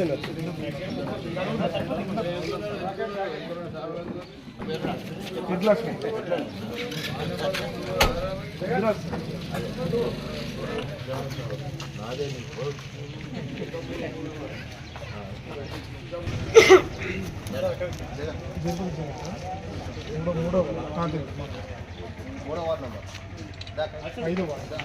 వచ్చింది మూడో మూడో వార్డు నెంబర్. ఐదో వార్డు.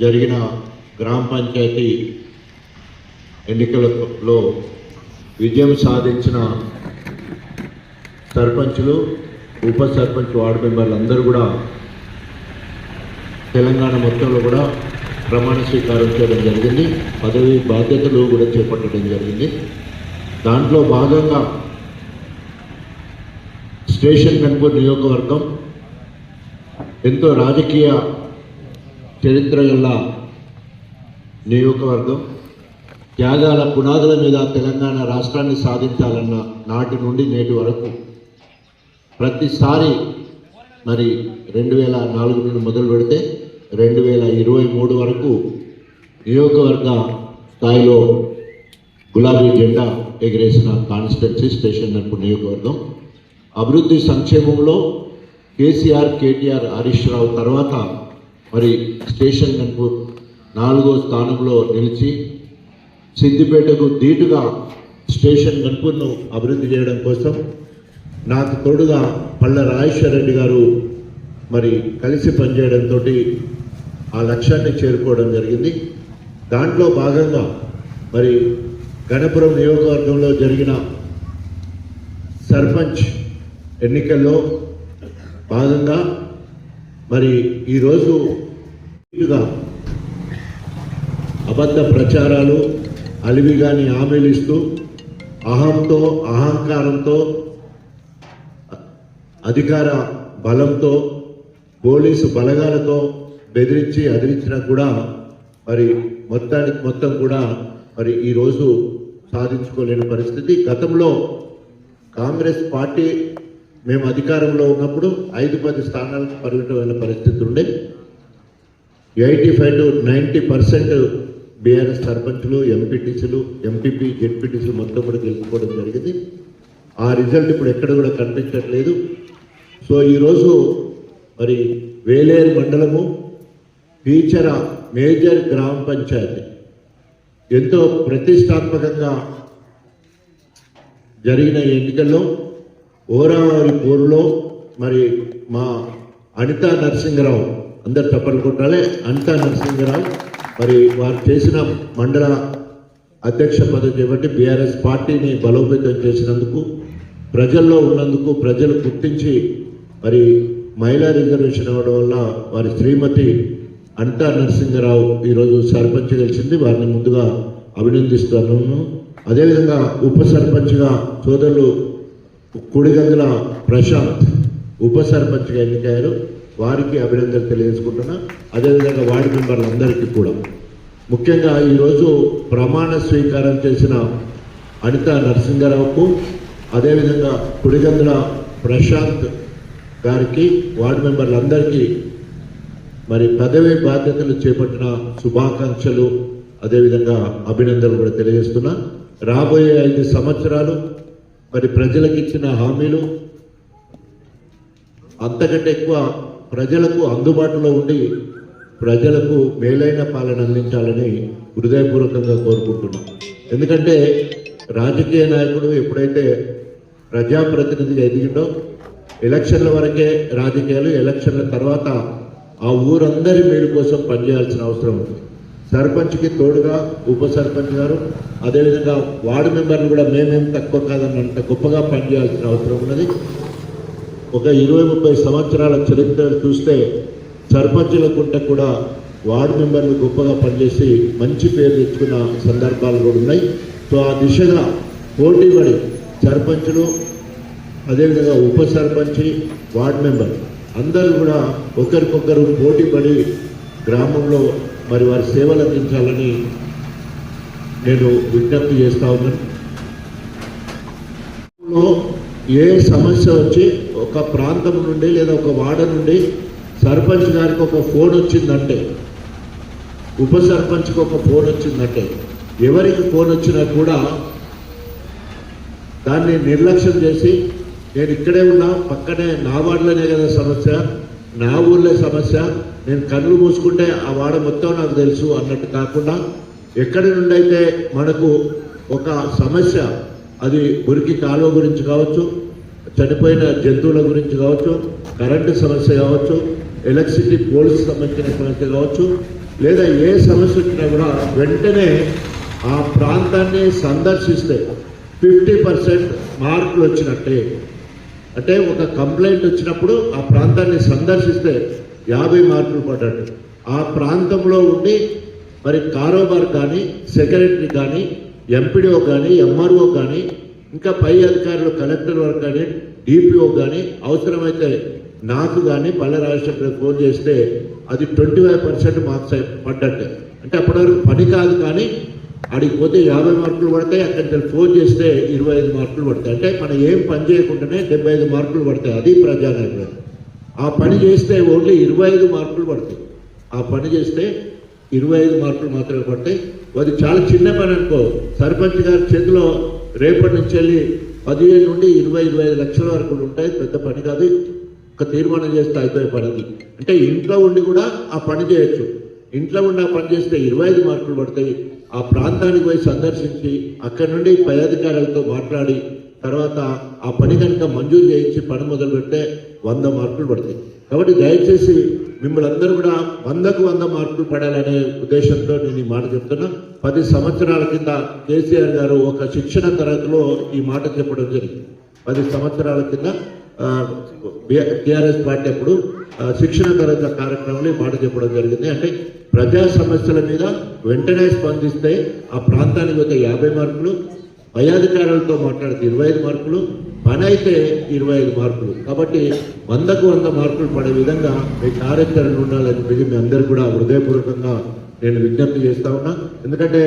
జరిగిన గ్రామ పంచాయతీ ఎన్నికలలో విజయం సాధించిన సర్పంచులు ఉప సర్పంచ్ వార్డు మెంబర్లు అందరూ కూడా తెలంగాణ మొత్తంలో కూడా ప్రమాణ స్వీకారం చేయడం జరిగింది. పదవి బాధ్యతలు కూడా చేపట్టడం జరిగింది. దాంట్లో భాగంగా స్టేషన్ కన్పూర్ నియోజకవర్గం ఎంతో రాజకీయ చరిత్ర గల నియోజకవర్గం త్యాగాల పునాదుల మీద తెలంగాణ రాష్ట్రాన్ని సాధించాలన్న నాటి నుండి నేటి వరకు ప్రతిసారి మరి రెండు వేల నాలుగు నుండి మొదలు పెడితే రెండు వేల ఇరవై మూడు వరకు నియోజకవర్గ స్థాయిలో గులాబీ జెండా ఎగిరేసిన కాన్స్టిట్యున్సీ స్టేషన్ నడుపు నియోజకవర్గం. అభివృద్ధి సంక్షేమంలో కేసీఆర్ కేటీఆర్ హరీష్ రావు తర్వాత మరి స్టేషన్ నడుపు నాలుగో స్థానంలో నిలిచి సిద్దిపేటకు ధీటుగా స్టేషన్ గన్పూర్ను అభివృద్ధి చేయడం కోసం నాకు తోడుగా పళ్ళ రాజేశ్వర రెడ్డి గారు మరి కలిసి పనిచేయడంతో ఆ లక్ష్యాన్ని చేరుకోవడం జరిగింది. దాంట్లో భాగంగా మరి గణపురం నియోజకవర్గంలో జరిగిన సర్పంచ్ ఎన్నికల్లో భాగంగా మరి ఈరోజు అబద్ధ ప్రచారాలు అలివిగాని హామీలు ఇస్తూ అహంతో అహంకారంతో అధికార బలంతో పోలీసు బలగాలతో బెదిరించి అదిరించినా కూడా మరి మొత్తానికి మొత్తం కూడా మరి ఈరోజు సాధించుకోలేని పరిస్థితి. గతంలో కాంగ్రెస్ పార్టీ మేము అధికారంలో ఉన్నప్పుడు ఐదు పది స్థానాలకు పరిమితమైన పరిస్థితి ఉండే. Eighty five to ninety percent BRS సర్పంచ్లు ఎంపీటీసీలు ఎంపీపీ జెడ్పీటీసీలు మొత్తం కూడా గెలుచుకోవడం జరిగింది. ఆ రిజల్ట్ ఇప్పుడు ఎక్కడ కూడా కనిపించట్లేదు. సో ఈరోజు మరి వేలేరు మండలము టీచర మేజర్ గ్రామ పంచాయతీ. ఎంతో ప్రతిష్టాత్మకంగా జరిగిన ఎన్నికల్లో ఓరావరి పోరులో మరి మా అనితా నరసింహరావు అందరు తప్పలు కొట్టాలి అనితా నరసింహరావు మరి వారు చేసిన మండల అధ్యక్ష పదవి బట్టి బీఆర్ఎస్ పార్టీని బలోపేతం చేసినందుకు ప్రజల్లో ఉన్నందుకు ప్రజలు గుర్తించి మరి మహిళా రిజర్వేషన్ అవ్వడం వల్ల వారి శ్రీమతి అనితా నరసింహరావు ఈరోజు సర్పంచ్ గెలిచింది. వారిని ముందుగా అభినందిస్తాను అదేవిధంగా ఉప సర్పంచ్గా సోదరులు కుడిగంగుల ప్రశాంత్ ఉప సర్పంచ్గా ఎన్నికయ్యారు. వారికి అభినందనలు తెలియజేసుకుంటున్నా. అదేవిధంగా వార్డు మెంబర్లందరికీ కూడా. ముఖ్యంగా ఈరోజు ప్రమాణ స్వీకారం చేసిన అనిత నరసింహారావుకు అదేవిధంగా కుడిగందుల ప్రశాంత్ గారికి వార్డు మెంబర్లందరికీ మరి పదవి బాధ్యతలు చేపట్టిన శుభాకాంక్షలు అదేవిధంగా అభినందనలు కూడా తెలియజేస్తున్నా. రాబోయే ఐదు సంవత్సరాలు మరి ప్రజలకు ఇచ్చిన హామీలు అంతకంటే ఎక్కువ ప్రజలకు అందుబాటులో ఉండి ప్రజలకు మేలైన పాలన అందించాలని హృదయపూర్వకంగా కోరుకుంటున్నాం. ఎందుకంటే రాజకీయ నాయకుడు ఎప్పుడైతే ప్రజాప్రతినిధిగా ఎదిగిండో ఎలక్షన్ల వరకే రాజకీయాలు ఎలక్షన్ల తర్వాత ఆ ఊరందరి మేలు కోసం పనిచేయాల్సిన అవసరం ఉంది. సర్పంచ్కి తోడుగా ఉప సర్పంచ్ గారు అదేవిధంగా వార్డు మెంబర్లు కూడా మేమేం తక్కువ కాదన్నంత గొప్పగా పనిచేయాల్సిన అవసరం ఉన్నది. ఒక ఇరవై ముప్పై సంవత్సరాల చరిత్ర చూస్తే సర్పంచులకుంట కూడా వార్డు మెంబర్లు గొప్పగా పనిచేసి మంచి పేరు తెచ్చుకున్న సందర్భాలు కూడా ఉన్నాయి. సో ఆ దిశగా పోటీ పడి సర్పంచులు అదేవిధంగా ఉప సర్పంచి వార్డు మెంబర్ అందరూ కూడా ఒకరికొకరు పోటీపడి గ్రామంలో మరి వారి సేవలు అందించాలని నేను విజ్ఞప్తి చేస్తా ఉన్నాను ఏ సమస్య వచ్చి ఒక ప్రాంతం నుండి లేదా ఒక వాడ నుండి సర్పంచ్ గారికి ఒక ఫోన్ వచ్చిందంటే ఉప సర్పంచ్కి ఒక ఫోన్ వచ్చిందంటే ఎవరికి ఫోన్ వచ్చినా కూడా దాన్ని నిర్లక్ష్యం చేసి నేను ఇక్కడే ఉన్నా పక్కనే నా వార్డులోనే కదా సమస్య నా ఊళ్ళో సమస్య. నేను కళ్ళు మూసుకుంటే ఆ వాడ మొత్తం నాకు తెలుసు అన్నట్టు కాకుండా ఎక్కడి నుండి అయితే మనకు ఒక సమస్య అది మురికి కాలువ గురించి కావచ్చు చనిపోయిన జంతువుల గురించి కావచ్చు కరెంటు సమస్య కావచ్చు ఎలక్ట్రిసిటీ పోల్స్ సంబంధించిన సమస్య కావచ్చు లేదా ఏ సమస్య వచ్చినా కూడా వెంటనే ఆ ప్రాంతాన్ని సందర్శిస్తే ఫిఫ్టీ పర్సెంట్ మార్కులు వచ్చినట్టే. అంటే ఒక కంప్లైంట్ వచ్చినప్పుడు ఆ ప్రాంతాన్ని సందర్శిస్తే యాభై మార్కులు పడ్డట్టు. ఆ ప్రాంతంలో ఉండి మరి కారోబార్ కానీ సెక్రటరీ కానీ ఎంపీడీఓ కానీ ఎంఆర్ఓ కానీ ఇంకా పై అధికారులు కలెక్టర్ వరకు కానీ డిపిఓ కానీ అవసరమైతే నాకు కానీ పల్లె రాజశేఖర్ ఫోన్ చేస్తే అది ట్వంటీ ఫైవ్ పర్సెంట్ మార్క్స్ పడ్డట్టు. అంటే అప్పటివరకు పని కాదు కానీ ఆడికి పోతే యాభై మార్కులు పడతాయి అక్కడికి ఫోన్ చేస్తే ఇరవై ఐదు మార్కులు పడతాయి. అంటే మనం ఏం పని చేయకుండానే డెబ్బై ఐదు మార్కులు పడతాయి. అది ప్రజానాయకుడు. ఆ పని చేస్తే ఓన్లీ ఇరవై ఐదు మార్కులు పడతాయి. ఆ పని చేస్తే ఇరవై ఐదు మార్కులు మాత్రమే పడతాయి. అది చాలా చిన్న పని అనుకో. సర్పంచ్ గారి చేతిలో రేపటి నుంచి వెళ్ళి పదిహేను నుండి ఇరవై ఇరవై ఐదు లక్షల వరకు ఉంటాయి. పెద్ద పని కాదు. ఒక తీర్మానం చేస్తే అయిపోయే పని అది. అంటే ఇంట్లో ఉండి కూడా ఆ పని చేయొచ్చు. ఇంట్లో ఉండి ఆ పని చేస్తే ఇరవై ఐదు మార్కులు పడతాయి. ఆ ప్రాంతానికి పోయి సందర్శించి అక్కడి నుండి పై అధికారులతో మాట్లాడి తర్వాత ఆ పని కనుక మంజూరు చేయించి పని మొదలు పెడితే వంద మార్కులు పడతాయి. కాబట్టి దయచేసి మిమ్మల్ని అందరూ కూడా వందకు వంద మార్కులు పడాలనే ఉద్దేశంతో నేను ఈ మాట చెప్తున్నా. పది సంవత్సరాల కింద కేసీఆర్ గారు ఒక శిక్షణ తరగతిలో ఈ మాట చెప్పడం జరిగింది. పది సంవత్సరాల కింద టిఆర్ఎస్ పార్టీ అప్పుడు శిక్షణ తరగతి కార్యక్రమంలో మాట చెప్పడం జరిగింది. అంటే ప్రజా సమస్యల మీద వెంటనే స్పందిస్తే ఆ ప్రాంతానికి ఒక యాభై మార్కులు పై మాట్లాడితే ఇరవై ఐదు మార్కులు పని అయితే ఇరవై ఐదు మార్కులు. కాబట్టి వందకు వంద మార్కులు పడే విధంగా మీ కార్యాచరణ ఉండాలని చెప్పి మీ అందరు కూడా హృదయపూర్వకంగా నేను విజ్ఞప్తి చేస్తా ఉన్నా. ఎందుకంటే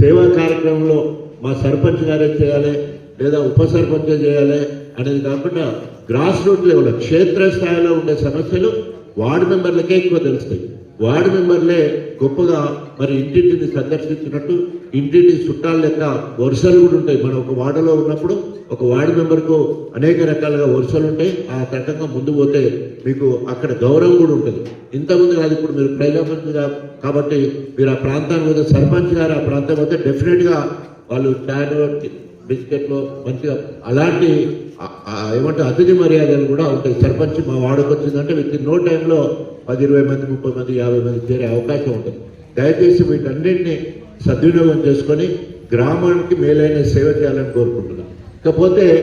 సేవా కార్యక్రమంలో మా సర్పంచ్ గారే చేయాలి లేదా ఉప సర్పంచ్ చేయాలి అనేది కాకుండా గ్రాస్ రూట్ లెవెల్లో క్షేత్ర స్థాయిలో ఉండే సమస్యలు వార్డు మెంబర్లకే ఎక్కువ తెలుస్తాయి. వార్డు మెంబర్లే గొప్పగా మరి ఇంటింటిని సందర్శించినట్టు ఇంటింటి చుట్టాల లెక్క వరుసలు కూడా ఉంటాయి. మనం ఒక వార్డులో ఉన్నప్పుడు ఒక వార్డు మెంబర్కు అనేక రకాలుగా వరుసలు ఉంటాయి. ఆ రకంగా ముందు పోతే మీకు అక్కడ గౌరవం కూడా ఉంటుంది. ఇంతకుముందు కాదు ఇప్పుడు మీరు ప్రజాప్రతినిధిగా కాబట్టి మీరు ఆ ప్రాంతానికి పోతే సర్పంచ్ గారు ఆ ప్రాంతం పోతే డెఫినెట్గా వాళ్ళు ట్యాన్ బిస్కెట్లు మంచిగా అలాంటి ఏమంటే అతిథి మర్యాదలు కూడా ఉంటాయి. సర్పంచ్ మా వాడకు వచ్చిందంటే విత్ ఇన్ నో టైంలో పది ఇరవై మంది ముప్పై మంది యాభై మంది చేరే అవకాశం ఉంటుంది. దయచేసి వీటన్నింటినీ సద్వినియోగం చేసుకొని గ్రామానికి మేలైన సేవ చేయాలని కోరుకుంటున్నాను ఇకపోతే